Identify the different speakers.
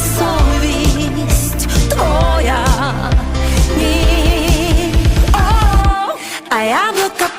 Speaker 1: совість твоя, ні, О, а яблука